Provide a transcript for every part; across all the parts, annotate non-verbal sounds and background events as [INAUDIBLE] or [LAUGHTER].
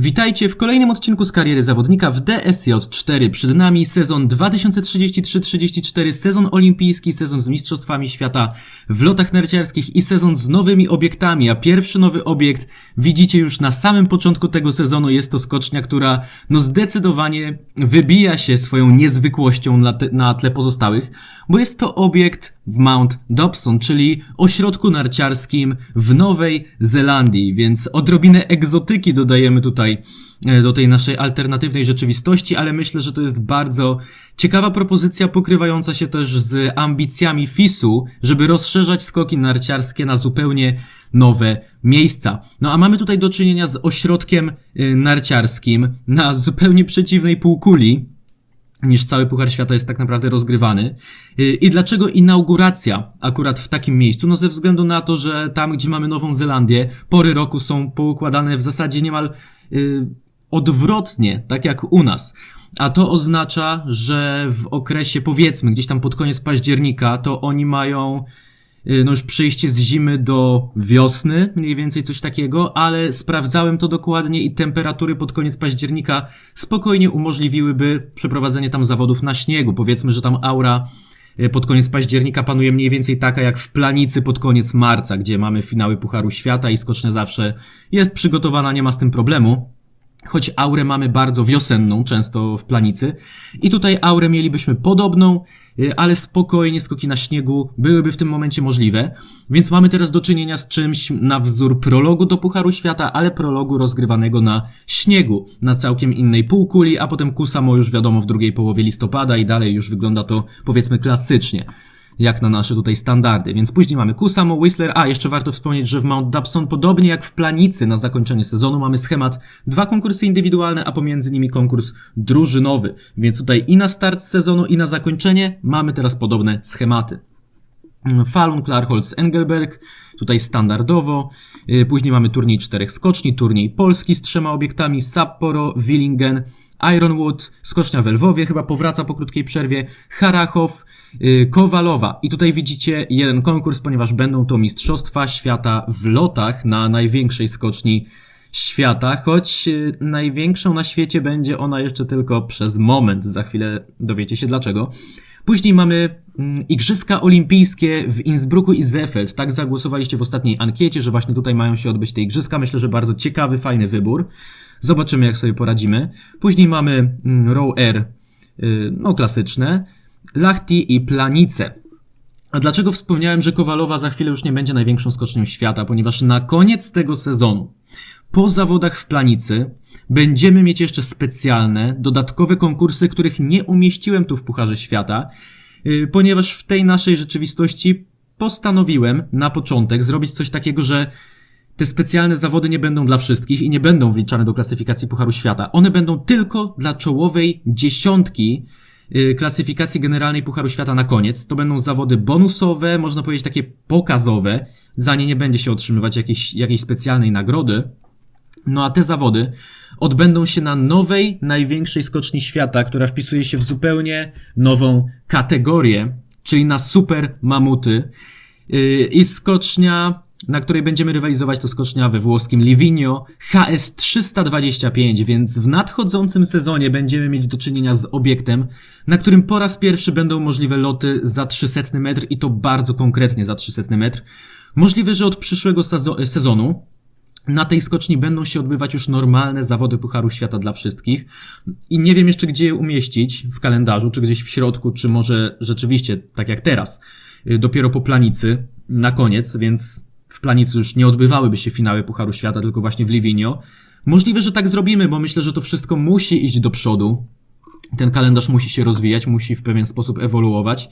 Witajcie w kolejnym odcinku z kariery zawodnika w DSJ4. Przed nami sezon 2033-34, sezon olimpijski, sezon z Mistrzostwami Świata w lotach narciarskich i sezon z nowymi obiektami. A pierwszy nowy obiekt widzicie już na samym początku tego sezonu. Jest to skocznia, która no zdecydowanie wybija się swoją niezwykłością na, te, na tle pozostałych, bo jest to obiekt w Mount Dobson, czyli ośrodku narciarskim w Nowej Zelandii, więc odrobinę egzotyki dodajemy tutaj e, do tej naszej alternatywnej rzeczywistości, ale myślę, że to jest bardzo ciekawa propozycja pokrywająca się też z ambicjami FIS-u, żeby rozszerzać skoki narciarskie na zupełnie nowe miejsca. No a mamy tutaj do czynienia z ośrodkiem e, narciarskim na zupełnie przeciwnej półkuli, niż cały Puchar Świata jest tak naprawdę rozgrywany. Y, I dlaczego inauguracja akurat w takim miejscu? No ze względu na to, że tam, gdzie mamy Nową Zelandię, pory roku są poukładane w zasadzie niemal odwrotnie, tak jak u nas. A to oznacza, że w okresie, powiedzmy, gdzieś tam pod koniec października, to oni mają Y, no już przejście z zimy do wiosny, mniej więcej coś takiego, ale sprawdzałem to dokładnie i temperatury pod koniec października spokojnie umożliwiłyby przeprowadzenie tam zawodów na śniegu. Powiedzmy, że tam aura y, pod koniec października panuje mniej więcej taka jak w Planicy pod koniec marca, gdzie mamy finały Pucharu Świata i skocznia zawsze jest przygotowana, nie ma z tym problemu. Choć aurę mamy bardzo wiosenną, często w planicy. I tutaj aurę mielibyśmy podobną, ale spokojnie skoki na śniegu byłyby w tym momencie możliwe. Więc mamy teraz do czynienia z czymś na wzór prologu do Pucharu Świata, ale prologu rozgrywanego na śniegu, na całkiem innej półkuli, a potem Kusamo już wiadomo w drugiej połowie listopada i dalej już wygląda to powiedzmy klasycznie jak na nasze tutaj standardy. Więc później mamy Kusamo, Whistler, a jeszcze warto wspomnieć, że w Mount Dobson, podobnie jak w Planicy na zakończenie sezonu, mamy schemat dwa konkursy indywidualne, a pomiędzy nimi konkurs drużynowy. Więc tutaj i na start sezonu, i na zakończenie mamy teraz podobne schematy. Falun, Klarholz, Engelberg, tutaj standardowo. Y, później mamy turniej czterech skoczni, turniej polski z trzema obiektami, Sapporo, Willingen, Ironwood, skocznia w Lwowie chyba powraca po krótkiej przerwie, Harachow, yy, Kowalowa. I tutaj widzicie jeden konkurs, ponieważ będą to Mistrzostwa Świata w lotach na największej skoczni świata, choć yy, największą na świecie będzie ona jeszcze tylko przez moment. Za chwilę dowiecie się dlaczego. Później mamy mm, Igrzyska Olimpijskie w Innsbrucku i Zefeld. Tak zagłosowaliście w ostatniej ankiecie, że właśnie tutaj mają się odbyć te igrzyska. Myślę, że bardzo ciekawy, fajny wybór. Zobaczymy, jak sobie poradzimy. Później mamy mm, Row R, y, no klasyczne, Lachti i Planice. A dlaczego wspomniałem, że Kowalowa za chwilę już nie będzie największą skocznią świata? Ponieważ na koniec tego sezonu, po zawodach w Planicy, będziemy mieć jeszcze specjalne, dodatkowe konkursy, których nie umieściłem tu w Pucharze Świata, y, ponieważ w tej naszej rzeczywistości postanowiłem na początek zrobić coś takiego, że te specjalne zawody nie będą dla wszystkich i nie będą wliczane do klasyfikacji Pucharu Świata. One będą tylko dla czołowej dziesiątki y, klasyfikacji generalnej Pucharu Świata na koniec. To będą zawody bonusowe, można powiedzieć takie pokazowe. Za nie nie będzie się otrzymywać jakiejś, jakiejś specjalnej nagrody. No a te zawody odbędą się na nowej, największej skoczni świata, która wpisuje się w zupełnie nową kategorię, czyli na super mamuty. Y, I skocznia na której będziemy rywalizować to skocznia we włoskim Livigno HS 325, więc w nadchodzącym sezonie będziemy mieć do czynienia z obiektem, na którym po raz pierwszy będą możliwe loty za 300 metr i to bardzo konkretnie za 300 metr. Możliwe, że od przyszłego sezonu na tej skoczni będą się odbywać już normalne zawody Pucharu Świata dla wszystkich. I nie wiem jeszcze, gdzie je umieścić w kalendarzu, czy gdzieś w środku, czy może rzeczywiście, tak jak teraz, y, dopiero po planicy, na koniec, więc w Planicy już nie odbywałyby się finały Pucharu Świata, tylko właśnie w Livigno. Możliwe, że tak zrobimy, bo myślę, że to wszystko musi iść do przodu. Ten kalendarz musi się rozwijać, musi w pewien sposób ewoluować.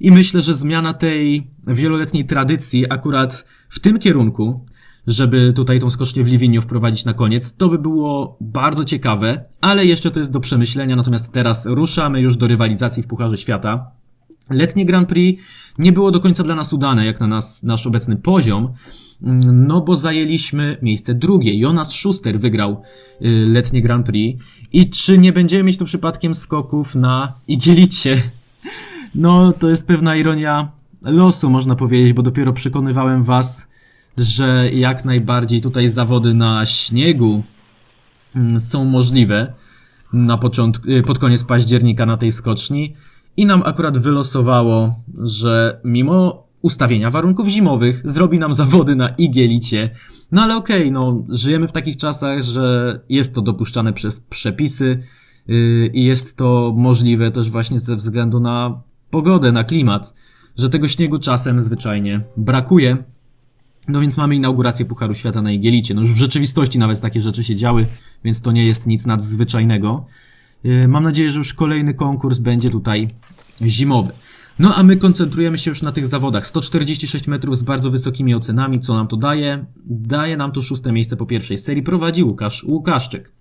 I myślę, że zmiana tej wieloletniej tradycji akurat w tym kierunku, żeby tutaj tą skocznię w Livigno wprowadzić na koniec, to by było bardzo ciekawe, ale jeszcze to jest do przemyślenia, natomiast teraz ruszamy już do rywalizacji w Pucharze Świata. Letnie Grand Prix nie było do końca dla nas udane, jak na nas, nasz obecny poziom, no bo zajęliśmy miejsce drugie. Jonas Schuster wygrał y, letnie Grand Prix. I czy nie będziemy mieć tu przypadkiem skoków na Igielicie? No, to jest pewna ironia losu, można powiedzieć, bo dopiero przekonywałem was, że jak najbardziej tutaj zawody na śniegu mm, są możliwe na początku, y, pod koniec października na tej skoczni i nam akurat wylosowało, że mimo ustawienia warunków zimowych zrobi nam zawody na igielicie. No ale okej, no żyjemy w takich czasach, że jest to dopuszczane przez przepisy yy, i jest to możliwe też właśnie ze względu na pogodę, na klimat, że tego śniegu czasem zwyczajnie brakuje. No więc mamy inaugurację Pucharu Świata na Igielicie. No już w rzeczywistości nawet takie rzeczy się działy, więc to nie jest nic nadzwyczajnego. Yy, Mam nadzieję, że już kolejny konkurs będzie tutaj zimowy. No a my koncentrujemy się już na tych zawodach. 146 metrów z bardzo wysokimi ocenami. Co nam to daje? Daje nam to szóste miejsce po pierwszej serii. Prowadzi Łukasz Łukaszczyk.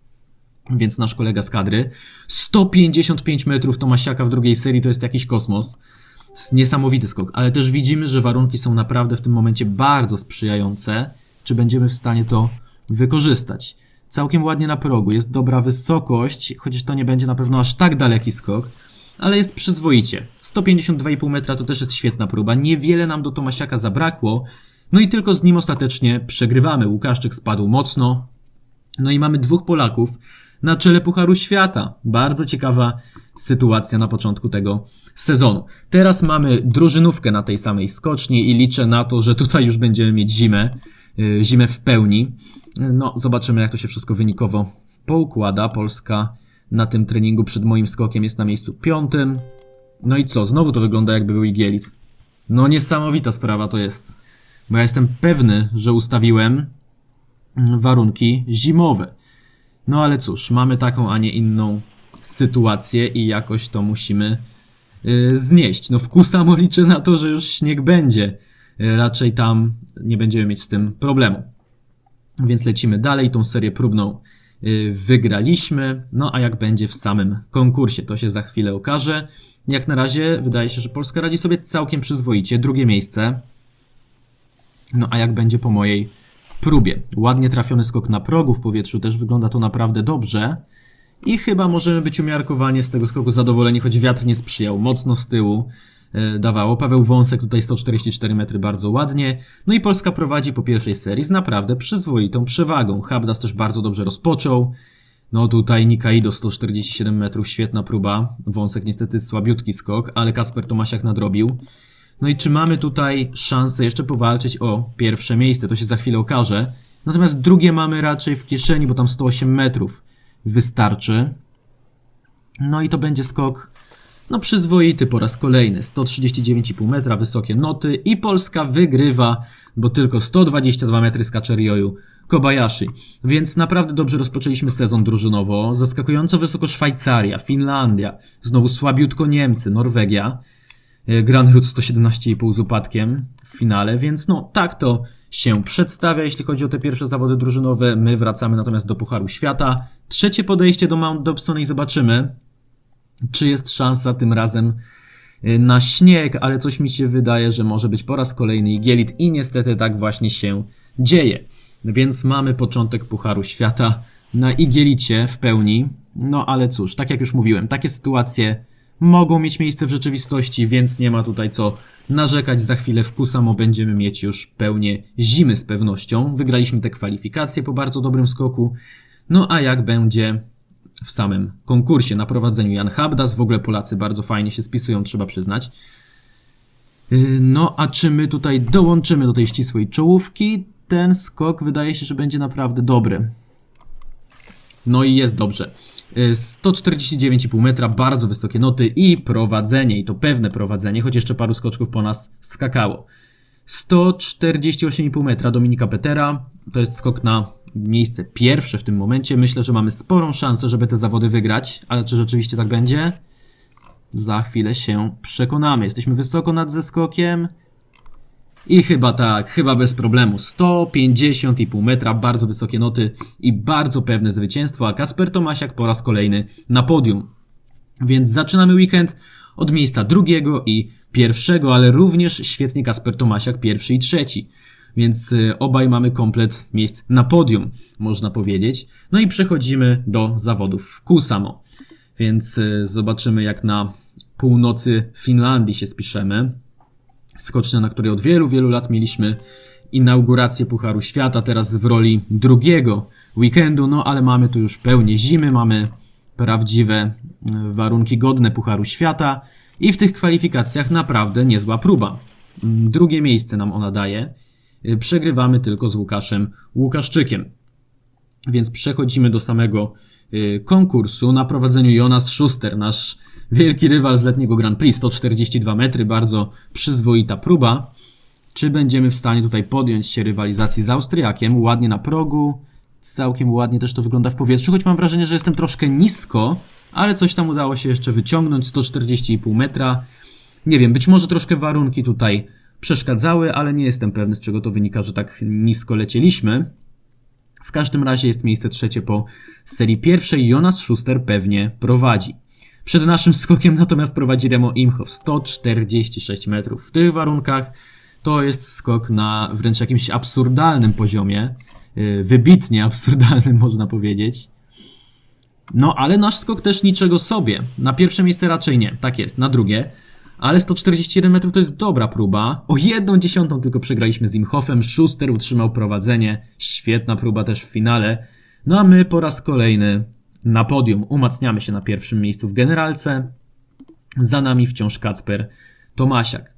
Więc nasz kolega z kadry. 155 metrów Tomasiaka w drugiej serii to jest jakiś kosmos. Niesamowity skok, ale też widzimy, że warunki są naprawdę w tym momencie bardzo sprzyjające. Czy będziemy w stanie to wykorzystać? Całkiem ładnie na progu, jest dobra wysokość, chociaż to nie będzie na pewno aż tak daleki skok, ale jest przyzwoicie. 152,5 metra to też jest świetna próba, niewiele nam do Tomasiaka zabrakło, no i tylko z nim ostatecznie przegrywamy. Łukaszczyk spadł mocno, no i mamy dwóch Polaków na czele Pucharu Świata. Bardzo ciekawa sytuacja na początku tego sezonu. Teraz mamy drużynówkę na tej samej skoczni i liczę na to, że tutaj już będziemy mieć zimę, zimę w pełni. No, zobaczymy jak to się wszystko wynikowo poukłada. Polska na tym treningu przed moim skokiem jest na miejscu piątym. No i co? Znowu to wygląda jakby był Igielic. No niesamowita sprawa to jest. Bo ja jestem pewny, że ustawiłem warunki zimowe. No ale cóż, mamy taką, a nie inną sytuację i jakoś to musimy y, znieść. No w Kusamo liczę na to, że już śnieg będzie. Y, raczej tam nie będziemy mieć z tym problemu. Więc lecimy dalej. Tą serię próbną y, wygraliśmy. No a jak będzie w samym konkursie, to się za chwilę okaże. Jak na razie wydaje się, że Polska radzi sobie całkiem przyzwoicie. Drugie miejsce. No a jak będzie po mojej próbie? Ładnie trafiony skok na progu w powietrzu, też wygląda to naprawdę dobrze. I chyba możemy być umiarkowanie z tego skoku zadowoleni, choć wiatr nie sprzyjał. Mocno z tyłu e, dawało. Paweł Wąsek tutaj 144 metry bardzo ładnie. No i Polska prowadzi po pierwszej serii z naprawdę przyzwoitą przewagą. Habdas też bardzo dobrze rozpoczął. No tutaj Nikaido 147 metrów, świetna próba. Wąsek niestety słabiutki skok, ale Kacper Tomasiak nadrobił. No i czy mamy tutaj szansę jeszcze powalczyć o pierwsze miejsce? To się za chwilę okaże. Natomiast drugie mamy raczej w kieszeni, bo tam 108 metrów wystarczy. No i to będzie skok, no przyzwoity po raz kolejny. 139,5 metra, wysokie noty i Polska wygrywa, bo tylko 122 metry skacze Ryoyu Kobayashi. Więc naprawdę dobrze rozpoczęliśmy sezon drużynowo. Zaskakująco wysoko Szwajcaria, Finlandia, znowu słabiutko Niemcy, Norwegia. E, Granrud 117,5 z upadkiem w finale, więc no tak to się przedstawia, jeśli chodzi o te pierwsze zawody drużynowe. My wracamy natomiast do Pucharu Świata. Trzecie podejście do Mount Dobson i zobaczymy, czy jest szansa tym razem y, na śnieg, ale coś mi się wydaje, że może być po raz kolejny Igielit i niestety tak właśnie się dzieje. Więc mamy początek Pucharu Świata na Igielicie w pełni. No ale cóż, tak jak już mówiłem, takie sytuacje mogą mieć miejsce w rzeczywistości, więc nie ma tutaj co narzekać. Za chwilę w Kusamo będziemy mieć już pełnię zimy z pewnością. Wygraliśmy te kwalifikacje po bardzo dobrym skoku. No a jak będzie w samym konkursie na prowadzeniu Jan Habdas, w ogóle Polacy bardzo fajnie się spisują, trzeba przyznać. Yy, No a czy my tutaj dołączymy do tej ścisłej czołówki? Ten skok wydaje się, że będzie naprawdę dobry. No i jest dobrze. Y, 149,5 metra, bardzo wysokie noty i prowadzenie, i to pewne prowadzenie, choć jeszcze paru skoczków po nas skakało. 148,5 metra Dominika Petera, to jest skok na miejsce pierwsze w tym momencie. Myślę, że mamy sporą szansę, żeby te zawody wygrać, ale czy rzeczywiście tak będzie? Za chwilę się przekonamy. Jesteśmy wysoko nad zeskokiem. I chyba tak, chyba bez problemu. 150,5 metra, bardzo wysokie noty i bardzo pewne zwycięstwo, a Kasper Tomasiak po raz kolejny na podium. Więc zaczynamy weekend od miejsca drugiego i pierwszego, ale również świetnie Kasper Tomasiak pierwszy i trzeci. Więc y, obaj mamy komplet miejsc na podium, można powiedzieć. No i przechodzimy do zawodów w Kusamo. Więc y, zobaczymy jak na północy Finlandii się spiszemy skocznia, na której od wielu, wielu lat mieliśmy inaugurację Pucharu Świata, teraz w roli drugiego weekendu, no ale mamy tu już pełnię zimy, mamy prawdziwe e, warunki godne Pucharu Świata i w tych kwalifikacjach naprawdę niezła próba. Mm, Drugie miejsce nam ona daje. E, Przegrywamy tylko z Łukaszem Łukaszczykiem. Więc przechodzimy do samego y, konkursu. Na prowadzeniu Jonas Schuster, nasz wielki rywal z letniego Grand Prix, 142 metry, bardzo przyzwoita próba. Czy będziemy w stanie tutaj podjąć się rywalizacji z Austriakiem? Ładnie na progu, całkiem ładnie też to wygląda w powietrzu, choć mam wrażenie, że jestem troszkę nisko, ale coś tam udało się jeszcze wyciągnąć, 140,5 metra. Nie wiem, być może troszkę warunki tutaj przeszkadzały, ale nie jestem pewny, z czego to wynika, że tak nisko lecieliśmy. W każdym razie jest miejsce trzecie po serii pierwszej. Jonas Schuster pewnie prowadzi. Przed naszym [LAUGHS] skokiem natomiast prowadzi Remo Imhoff 146 metrów. W tych warunkach to jest skok na wręcz jakimś absurdalnym poziomie. Yy, Wybitnie absurdalnym [LAUGHS] można powiedzieć. No ale nasz skok też niczego sobie. Na pierwsze miejsce raczej nie. Tak jest. Na drugie. Ale 141 metrów to jest dobra próba. O jedną dziesiątą tylko przegraliśmy z Imhoffem. Schuster utrzymał prowadzenie. Świetna próba też w finale. No a my po raz kolejny na podium. Umacniamy się na pierwszym miejscu w generalce. Za nami wciąż Kacper Tomasiak.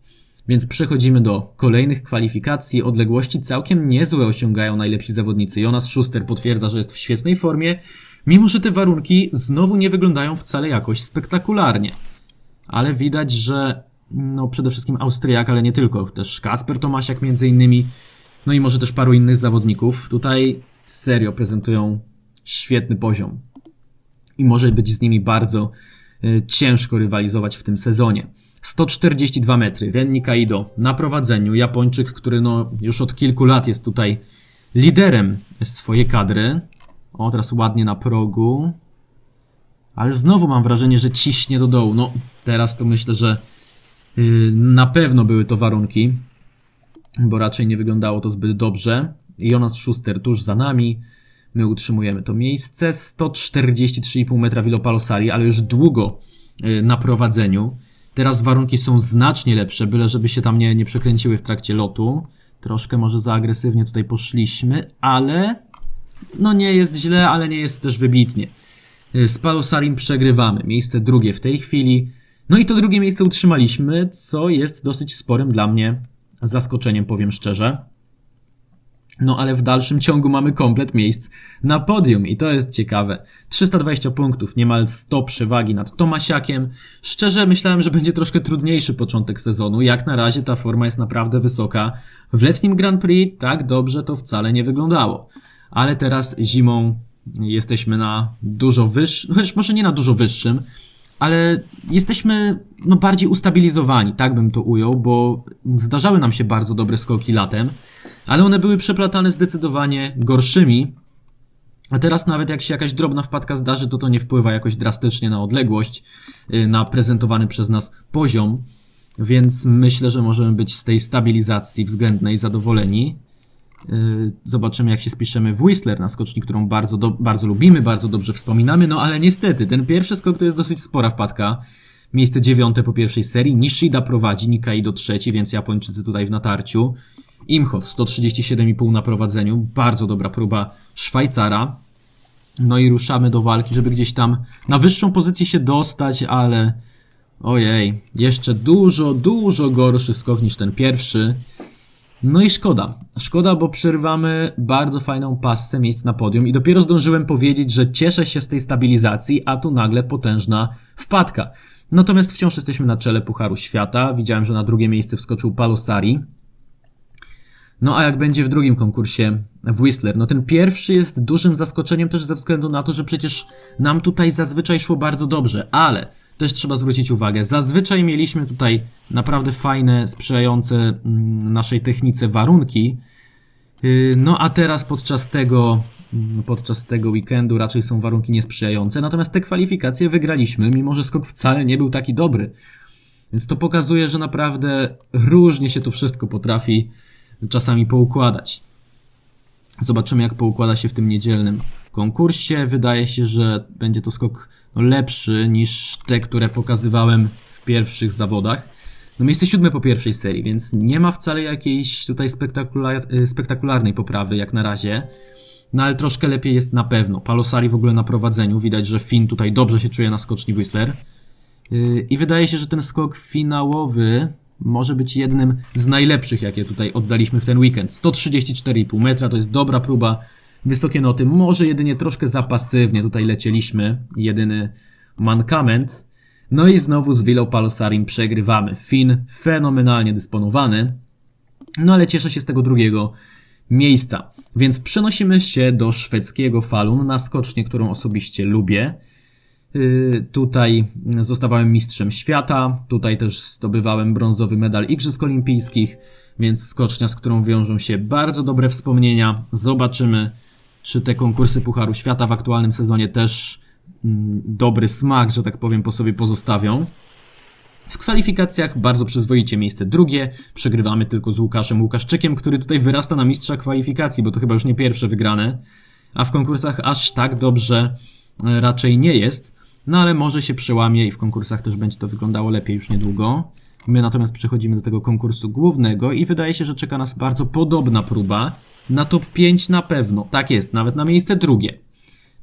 Więc przechodzimy do kolejnych kwalifikacji. Odległości całkiem niezłe osiągają najlepsi zawodnicy. Jonas Schuster potwierdza, że jest w świetnej formie, mimo że te warunki znowu nie wyglądają wcale jakoś spektakularnie ale widać, że no przede wszystkim Austriak, ale nie tylko, też Kasper Tomasiak między innymi, no i może też paru innych zawodników, tutaj serio prezentują świetny poziom i może być z nimi bardzo y, ciężko rywalizować w tym sezonie. 142 metry, Renni Kaido na prowadzeniu, Japończyk, który no już od kilku lat jest tutaj liderem swojej kadry. O, teraz ładnie na progu. Ale znowu mam wrażenie, że ciśnie do dołu. No, teraz to myślę, że yy, na pewno były to warunki, bo raczej nie wyglądało to zbyt dobrze. Jonas Schuster tuż za nami. My utrzymujemy to miejsce. 143,5 metra Vilopalosari, ale już długo yy, na prowadzeniu. Teraz warunki są znacznie lepsze, byle żeby się tam nie, nie przekręciły w trakcie lotu. Troszkę może za agresywnie tutaj poszliśmy, ale no nie jest źle, ale nie jest też wybitnie. Z Palosarim przegrywamy. Miejsce drugie w tej chwili. No i to drugie miejsce utrzymaliśmy, co jest dosyć sporym dla mnie zaskoczeniem, powiem szczerze. No ale w dalszym ciągu mamy komplet miejsc na podium i to jest ciekawe. 320 punktów, niemal 100 przewagi nad Tomasiakiem. Szczerze myślałem, że będzie troszkę trudniejszy początek sezonu. Jak na razie ta forma jest naprawdę wysoka. W letnim Grand Prix tak dobrze to wcale nie wyglądało. Ale teraz zimą jesteśmy na dużo wyższym, chociaż może nie na dużo wyższym, ale jesteśmy no, bardziej ustabilizowani, tak bym to ujął, bo zdarzały nam się bardzo dobre skoki latem, ale one były przeplatane zdecydowanie gorszymi. A teraz nawet jak się jakaś drobna wpadka zdarzy, to to nie wpływa jakoś drastycznie na odległość, y, na prezentowany przez nas poziom, więc myślę, że możemy być z tej stabilizacji względnej zadowoleni. Yy, Zobaczymy, jak się spiszemy w Whistler na skoczni, którą bardzo, do, bardzo lubimy, bardzo dobrze wspominamy. No ale niestety, ten pierwszy skok to jest dosyć spora wpadka. Miejsce dziewiąte po pierwszej serii. Nishida prowadzi, Nikai do trzeci, więc Japończycy tutaj w natarciu. Imhoff 137,5 na prowadzeniu. Bardzo dobra próba Szwajcara. No i ruszamy do walki, żeby gdzieś tam na wyższą pozycję się dostać, ale ojej, jeszcze dużo, dużo gorszy skok niż ten pierwszy. No i szkoda. Szkoda, bo przerwamy bardzo fajną passę miejsc na podium i dopiero zdążyłem powiedzieć, że cieszę się z tej stabilizacji, a tu nagle potężna wpadka. Natomiast wciąż jesteśmy na czele Pucharu Świata. Widziałem, że na drugie miejsce wskoczył Palosari. No a jak będzie w drugim konkursie w Whistler? No ten pierwszy jest dużym zaskoczeniem też ze względu na to, że przecież nam tutaj zazwyczaj szło bardzo dobrze, ale też trzeba zwrócić uwagę. Zazwyczaj mieliśmy tutaj naprawdę fajne, sprzyjające mm, naszej technice warunki. Yy, No a teraz podczas tego, mm, podczas tego weekendu raczej są warunki niesprzyjające. Natomiast te kwalifikacje wygraliśmy, mimo że skok wcale nie był taki dobry. Więc to pokazuje, że naprawdę różnie się to wszystko potrafi czasami poukładać. Zobaczymy, jak poukłada się w tym niedzielnym konkursie. Wydaje się, że będzie to skok lepszy niż te, które pokazywałem w pierwszych zawodach. No miejsce siódme po pierwszej serii, więc nie ma wcale jakiejś tutaj spektakular, y, spektakularnej poprawy jak na razie. No ale troszkę lepiej jest na pewno. Palosari w ogóle na prowadzeniu. Widać, że Finn tutaj dobrze się czuje na skoczni Whistler. Yy, I wydaje się, że ten skok finałowy może być jednym z najlepszych, jakie tutaj oddaliśmy w ten weekend. 134,5 metra to jest dobra próba, wysokie noty. Może jedynie troszkę za pasywnie tutaj lecieliśmy. Jedyny mankament. No i znowu z Willą Palosarim przegrywamy. Finn fenomenalnie dysponowany. No ale cieszę się z tego drugiego miejsca. Więc przenosimy się do szwedzkiego Falun na skocznię, którą osobiście lubię. Yy, tutaj zostawałem mistrzem świata, tutaj też zdobywałem brązowy medal Igrzysk Olimpijskich, więc skocznia, z którą wiążą się bardzo dobre wspomnienia. Zobaczymy, czy te konkursy Pucharu Świata w aktualnym sezonie też mm, dobry smak, że tak powiem, po sobie pozostawią. W kwalifikacjach bardzo przyzwoicie miejsce drugie. Przegrywamy tylko z Łukaszem Łukaszczykiem, który tutaj wyrasta na mistrza kwalifikacji, bo to chyba już nie pierwsze wygrane. A w konkursach aż tak dobrze e, raczej nie jest. No ale może się przełamie i w konkursach też będzie to wyglądało lepiej już niedługo. My natomiast przechodzimy do tego konkursu głównego i wydaje się, że czeka nas bardzo podobna próba. Na top 5 na pewno. Tak jest, nawet na miejsce drugie.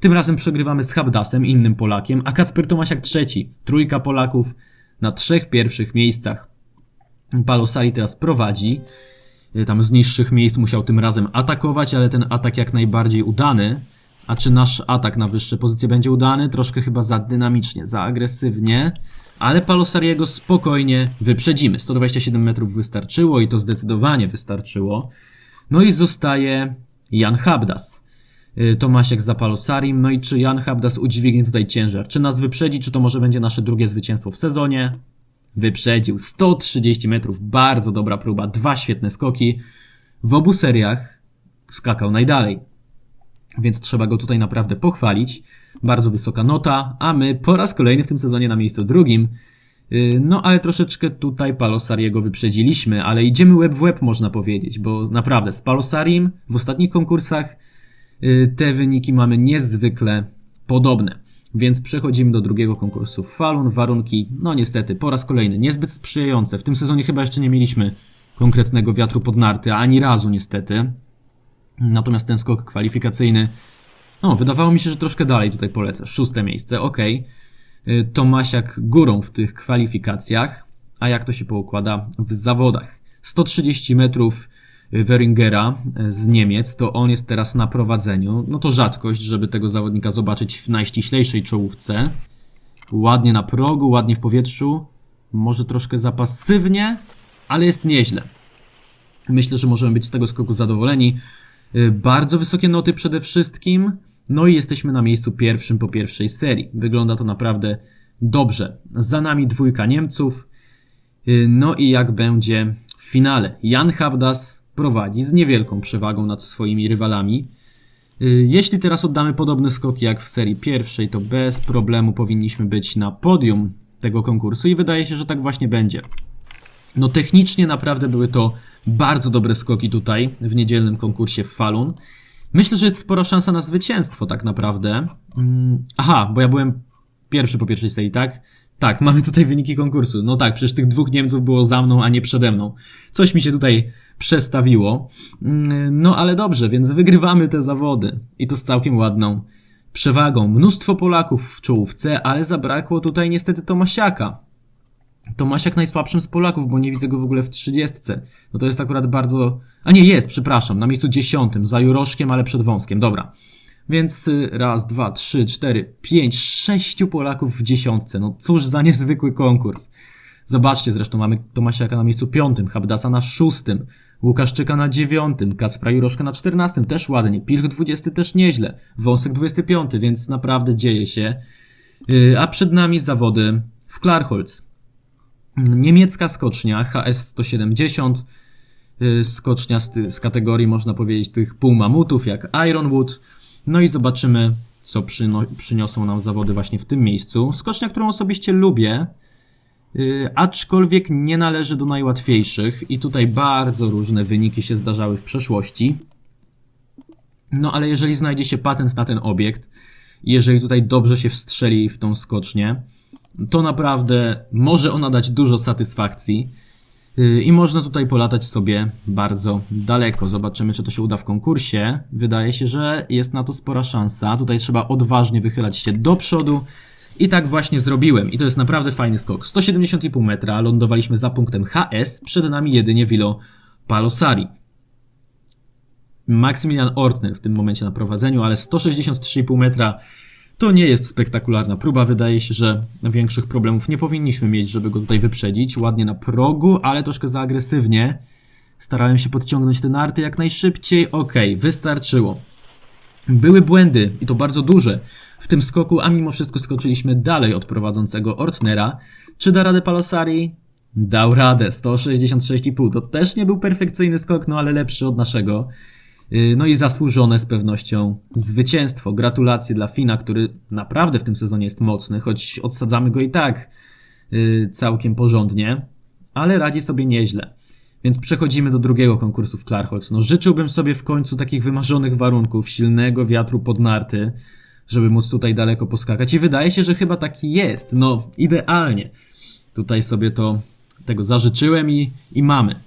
Tym razem przegrywamy z Habdasem, innym Polakiem, a Kacper Tomasiak trzeci. Trójka Polaków na trzech pierwszych miejscach. Palosali teraz prowadzi. Tam z niższych miejsc musiał tym razem atakować, ale ten atak jak najbardziej udany. A czy nasz atak na wyższe pozycje będzie udany? Troszkę chyba za dynamicznie, za agresywnie. Ale Palosariego spokojnie wyprzedzimy. 127 metrów wystarczyło i to zdecydowanie wystarczyło. No i zostaje Jan Habdas. Y, Tomasiek za Palosarim. No i czy Jan Habdas udźwignie tutaj ciężar? Czy nas wyprzedzi, czy to może będzie nasze drugie zwycięstwo w sezonie? Wyprzedził. 130 metrów. Bardzo dobra próba. Dwa świetne skoki. W obu seriach skakał najdalej. Więc trzeba go tutaj naprawdę pochwalić. Bardzo wysoka nota, a my po raz kolejny w tym sezonie na miejscu drugim. Y, No, ale troszeczkę tutaj Palosariego wyprzedziliśmy, ale idziemy łeb w łeb, można powiedzieć, bo naprawdę z Palosarim w ostatnich konkursach y, te wyniki mamy niezwykle podobne. Więc przechodzimy do drugiego konkursu Falun. Warunki, no niestety, po raz kolejny niezbyt sprzyjające. W tym sezonie chyba jeszcze nie mieliśmy konkretnego wiatru pod narty, ani razu niestety. Natomiast ten skok kwalifikacyjny, no, wydawało mi się, że troszkę dalej tutaj polecę. Szóste miejsce, ok. Tomasiak górą w tych kwalifikacjach. A jak to się poukłada w zawodach? 130 metrów Weringera z Niemiec, to on jest teraz na prowadzeniu. No to rzadkość, żeby tego zawodnika zobaczyć w najściślejszej czołówce. Ładnie na progu, ładnie w powietrzu. Może troszkę za pasywnie, ale jest nieźle. Myślę, że możemy być z tego skoku zadowoleni. Y, Bardzo wysokie noty przede wszystkim. No i jesteśmy na miejscu pierwszym po pierwszej serii. Wygląda to naprawdę dobrze. Za nami dwójka Niemców. Y, No i jak będzie w finale? Jan Habdas prowadzi z niewielką przewagą nad swoimi rywalami. Y, Jeśli teraz oddamy podobne skoki jak w serii pierwszej, to bez problemu powinniśmy być na podium tego konkursu i wydaje się, że tak właśnie będzie. No technicznie naprawdę były to bardzo dobre skoki tutaj w niedzielnym konkursie w Falun. Myślę, że jest spora szansa na zwycięstwo tak naprawdę. Mm, Aha, bo ja byłem pierwszy po pierwszej serii, tak? Tak, mamy tutaj wyniki konkursu. No tak, przecież tych dwóch Niemców było za mną, a nie przede mną. Coś mi się tutaj przestawiło. Mm, No ale dobrze, więc wygrywamy te zawody. I to z całkiem ładną przewagą. Mnóstwo Polaków w czołówce, ale zabrakło tutaj niestety Tomasiaka. Tomasiak najsłabszym z Polaków, bo nie widzę go w ogóle w trzydziestce. No to jest akurat bardzo... A nie, jest, przepraszam, na miejscu dziesiątym, za Juroszkiem, ale przed Wąskiem, dobra. Więc y, raz, dwa, trzy, cztery, pięć, sześciu Polaków w dziesiątce. No cóż za niezwykły konkurs. Zobaczcie, zresztą mamy Tomasiaka na miejscu piątym, Habdasa na szóstym, Łukaszczyka na dziewiątym, Kacpra Juroszka na czternastym, też ładnie, Pilch dwudziesty też nieźle, Wąsek dwudziesty piąty, więc naprawdę dzieje się. Y, A przed nami zawody w Klarholz. Niemiecka skocznia HS-170, y, skocznia z, z kategorii, można powiedzieć, tych półmamutów, jak Ironwood. No i zobaczymy, co przyniosą nam zawody właśnie w tym miejscu. Skocznia, którą osobiście lubię, y, aczkolwiek nie należy do najłatwiejszych i tutaj bardzo różne wyniki się zdarzały w przeszłości. No ale jeżeli znajdzie się patent na ten obiekt, jeżeli tutaj dobrze się wstrzeli w tą skocznię, to naprawdę może ona dać dużo satysfakcji. Yy, I można tutaj polatać sobie bardzo daleko. Zobaczymy, czy to się uda w konkursie. Wydaje się, że jest na to spora szansa. Tutaj trzeba odważnie wychylać się do przodu. I tak właśnie zrobiłem. I to jest naprawdę fajny skok. 170,5 metra, lądowaliśmy za punktem HS, przed nami jedynie Vilo Palosari. Maximilian Ortner w tym momencie na prowadzeniu, ale 163,5 metra to nie jest spektakularna próba. Wydaje się, że większych problemów nie powinniśmy mieć, żeby go tutaj wyprzedzić. Ładnie na progu, ale troszkę za agresywnie. Starałem się podciągnąć te narty jak najszybciej. Okej, wystarczyło. Były błędy i to bardzo duże w tym skoku, a mimo wszystko skoczyliśmy dalej od prowadzącego Ortnera. Czy da radę Palosari? Dał radę, 166,5. To też nie był perfekcyjny skok, no ale lepszy od naszego. Yy, No i zasłużone z pewnością zwycięstwo. Gratulacje dla Fina, który naprawdę w tym sezonie jest mocny, choć odsadzamy go i tak yy, całkiem porządnie, ale radzi sobie nieźle. Więc przechodzimy do drugiego konkursu w Klarholz. No życzyłbym sobie w końcu takich wymarzonych warunków, silnego wiatru pod narty, żeby móc tutaj daleko poskakać. I wydaje się, że chyba taki jest. No, idealnie. Tutaj sobie to tego zażyczyłem i, i mamy.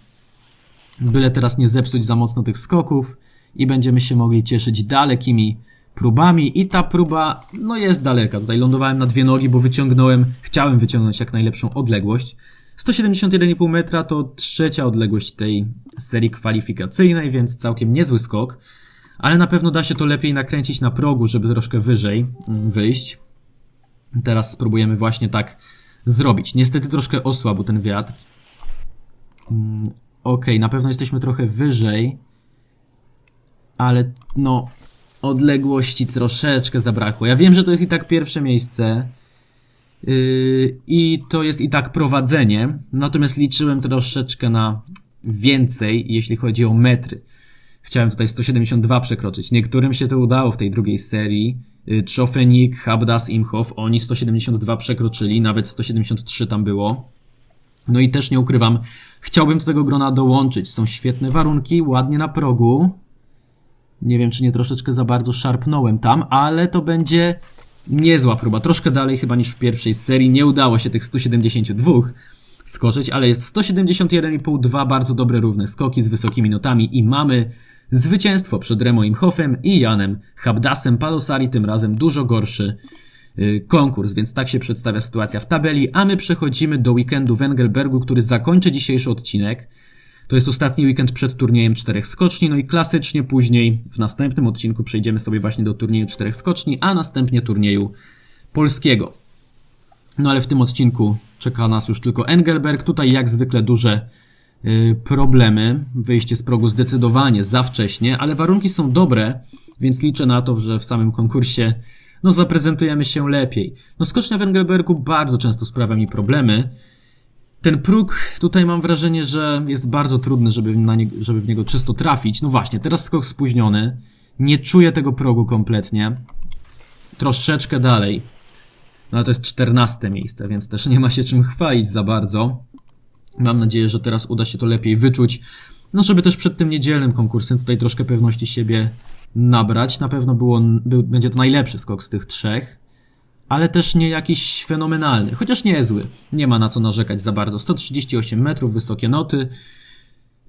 Byle teraz nie zepsuć za mocno tych skoków i będziemy się mogli cieszyć dalekimi próbami i ta próba no jest daleka. Tutaj lądowałem na dwie nogi, bo wyciągnąłem, chciałem wyciągnąć jak najlepszą odległość. 171,5 metra to trzecia odległość tej serii kwalifikacyjnej, więc całkiem niezły skok, ale na pewno da się to lepiej nakręcić na progu, żeby troszkę wyżej mm, wyjść. Teraz spróbujemy właśnie tak zrobić. Niestety troszkę osłabł ten wiatr. Mm, Okej, na pewno jesteśmy trochę wyżej, ale no, odległości troszeczkę zabrakło. Ja wiem, że to jest i tak pierwsze miejsce yy, i to jest i tak prowadzenie, natomiast liczyłem troszeczkę na więcej, jeśli chodzi o metry. Chciałem tutaj 172 przekroczyć. Niektórym się to udało w tej drugiej serii. Yy, Czofenik, Habdas, Imhoff, oni 172 przekroczyli, nawet 173 tam było. No i też nie ukrywam, chciałbym do tego grona dołączyć. Są świetne warunki, ładnie na progu. Nie wiem, czy nie troszeczkę za bardzo szarpnąłem tam, ale to będzie niezła próba. Troszkę dalej chyba niż w pierwszej serii. Nie udało się tych 172 skoczyć, ale jest 171,5, bardzo dobre równe skoki z wysokimi notami i mamy zwycięstwo przed Remo Imhoffem i Janem Habdasem. Palosari tym razem dużo gorszy y, konkurs, więc tak się przedstawia sytuacja w tabeli, a my przechodzimy do weekendu w Engelbergu, który zakończy dzisiejszy odcinek. To jest ostatni weekend przed turniejem czterech skoczni, no i klasycznie później w następnym odcinku przejdziemy sobie właśnie do turnieju czterech skoczni, a następnie turnieju polskiego. No ale w tym odcinku czeka nas już tylko Engelberg. Tutaj jak zwykle duże y, problemy. Wyjście z progu zdecydowanie za wcześnie, ale warunki są dobre, więc liczę na to, że w samym konkursie no zaprezentujemy się lepiej. No skocznia w Engelbergu bardzo często sprawia mi problemy. Ten próg, tutaj mam wrażenie, że jest bardzo trudny, żeby, na nie, żeby w niego czysto trafić. No właśnie, teraz skok spóźniony. Nie czuję tego progu kompletnie. Troszeczkę dalej. No ale to jest 14 miejsce, więc też nie ma się czym chwalić za bardzo. Mam nadzieję, że teraz uda się to lepiej wyczuć. No, żeby też przed tym niedzielnym konkursem tutaj troszkę pewności siebie nabrać. Na pewno było, był, będzie to najlepszy skok z tych trzech, ale też nie jakiś fenomenalny, chociaż niezły. Nie ma na co narzekać za bardzo. 138 metrów, wysokie noty.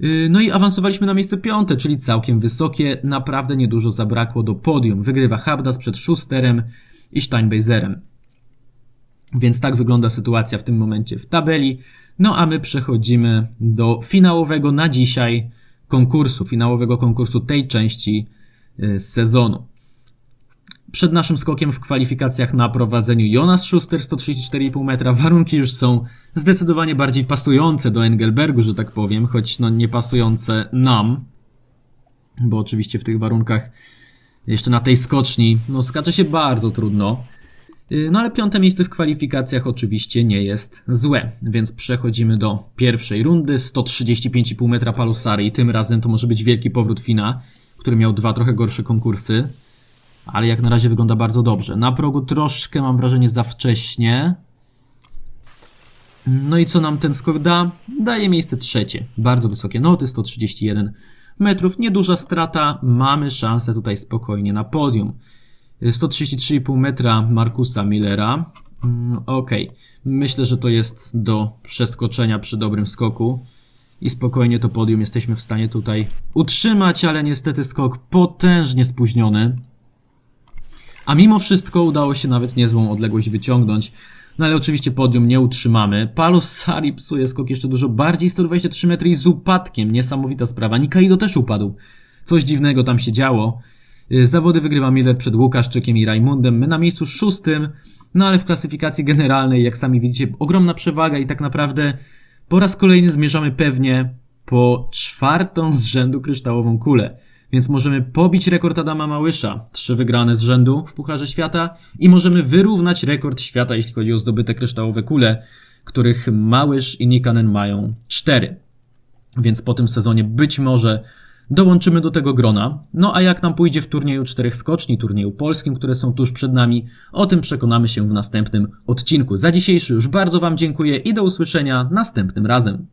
Yy, No i awansowaliśmy na miejsce piąte, czyli całkiem wysokie. Naprawdę niedużo zabrakło do podium. Wygrywa Habdas przed Schusterem i Steinbeiserem. Więc tak wygląda sytuacja w tym momencie w tabeli. No a my przechodzimy do finałowego na dzisiaj konkursu, finałowego konkursu tej części y, sezonu. Przed naszym skokiem w kwalifikacjach na prowadzeniu Jonas Schuster 134,5 metra. Warunki już są zdecydowanie bardziej pasujące do Engelbergu, że tak powiem, choć no nie pasujące nam, bo oczywiście w tych warunkach jeszcze na tej skoczni no skacze się bardzo trudno. Yy, No ale piąte miejsce w kwalifikacjach oczywiście nie jest złe, więc przechodzimy do pierwszej rundy. 135,5 metra Palusary i tym razem to może być wielki powrót Fina, który miał dwa trochę gorsze konkursy, ale jak na razie wygląda bardzo dobrze. Na progu troszkę mam wrażenie za wcześnie. No i co nam ten skok da? Daje miejsce trzecie. Bardzo wysokie noty, 131 metrów, nieduża strata, mamy szansę tutaj spokojnie na podium. 133,5 metra Markusa Millera. Mm, Okej, myślę, że to jest do przeskoczenia przy dobrym skoku. i spokojnie to podium jesteśmy w stanie tutaj utrzymać, ale niestety skok potężnie spóźniony. A mimo wszystko udało się nawet niezłą odległość wyciągnąć. No ale oczywiście podium nie utrzymamy. Palos Sari psuje skok jeszcze dużo bardziej, 123 metry i z upadkiem. Niesamowita sprawa. Nikaido też upadł. Coś dziwnego tam się działo. Y, Zawody wygrywa Miller przed Łukaszczykiem i Rajmundem. My na miejscu szóstym. No ale w klasyfikacji generalnej, jak sami widzicie, ogromna przewaga i tak naprawdę po raz kolejny zmierzamy pewnie po czwartą z rzędu kryształową kulę. Więc możemy pobić rekord Adama Małysza, trzy wygrane z rzędu w Pucharze Świata i możemy wyrównać rekord świata, jeśli chodzi o zdobyte kryształowe kule, których Małysz i Nikanen mają cztery. Więc po tym sezonie być może dołączymy do tego grona. No a jak nam pójdzie w turnieju czterech skoczni, turnieju polskim, które są tuż przed nami, o tym przekonamy się w następnym odcinku. Za dzisiejszy już bardzo Wam dziękuję i do usłyszenia następnym razem.